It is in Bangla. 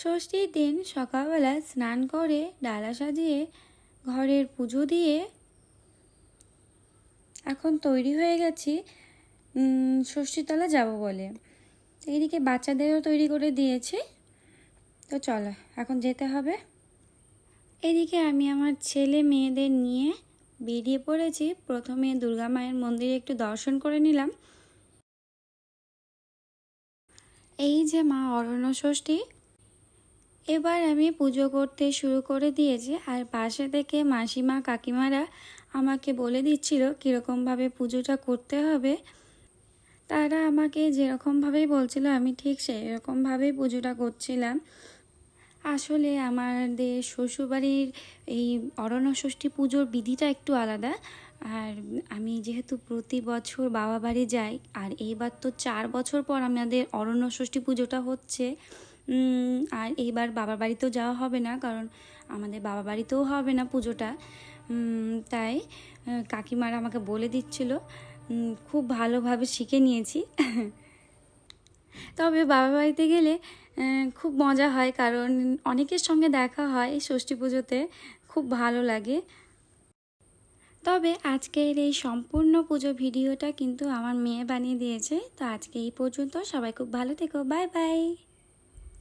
ষষ্ঠীর দিন সকালবেলা স্নান করে ডালা সাজিয়ে ঘরের পুজো দিয়ে এখন তৈরি হয়ে গেছি ষষ্ঠীতলা যাব বলে। এইদিকে বাচ্চাদেরও তৈরি করে দিয়েছি। তো চলো, এখন যেতে হবে। এদিকে আমি আমার ছেলে মেয়েদের নিয়ে বেরিয়ে পড়েছি। প্রথমে দুর্গা মায়ের মন্দিরে একটু দর্শন করে নিলাম। এই যে মা অরণ্য ষষ্ঠী এবার আমি পুজো করতে শুরু করে দিয়েছি আর পাশে থেকে মাসিমা, কাকিমারা আমাকে বলে দিচ্ছিল কীরকমভাবে পুজোটা করতে হবে। তারা আমাকে যেরকমভাবেই বলছিল, আমি ঠিক সেই রকমভাবেই পুজোটা করছিলাম। আসলে আমাদের শ্বশুরবাড়ির এই অরণ্য ষষ্ঠী পুজোর বিধিটা একটু আলাদা। আর আমি যেহেতু প্রতি বছর বাবা বাড়ি যাই, আর এইবার তো চার বছর পর আমাদের অরণ্য ষষ্ঠী পুজোটা হচ্ছে। আর এইবার বাবার বাড়িতেও যাওয়া হবে না, কারণ আমাদের বাবা বাড়িতেও হবে না পুজোটা। তাই কাকিমারা আমাকে বলে দিচ্ছিল খুব ভালোভাবে শিখে নিয়েছি। তবে বাবা বাড়িতে গেলে খুব মজা হয়, কারণ অনেকের সঙ্গে দেখা হয় এই ষষ্ঠী পুজোতে, খুব ভালো লাগে। তবে আজকের এই সম্পূর্ণ পুজো ভিডিওটা কিন্তু আমার মেয়ে বানিয়ে দিয়েছে, তো আজকে এই পর্যন্ত সবাই খুব ভালো থেকো, বাই বাই।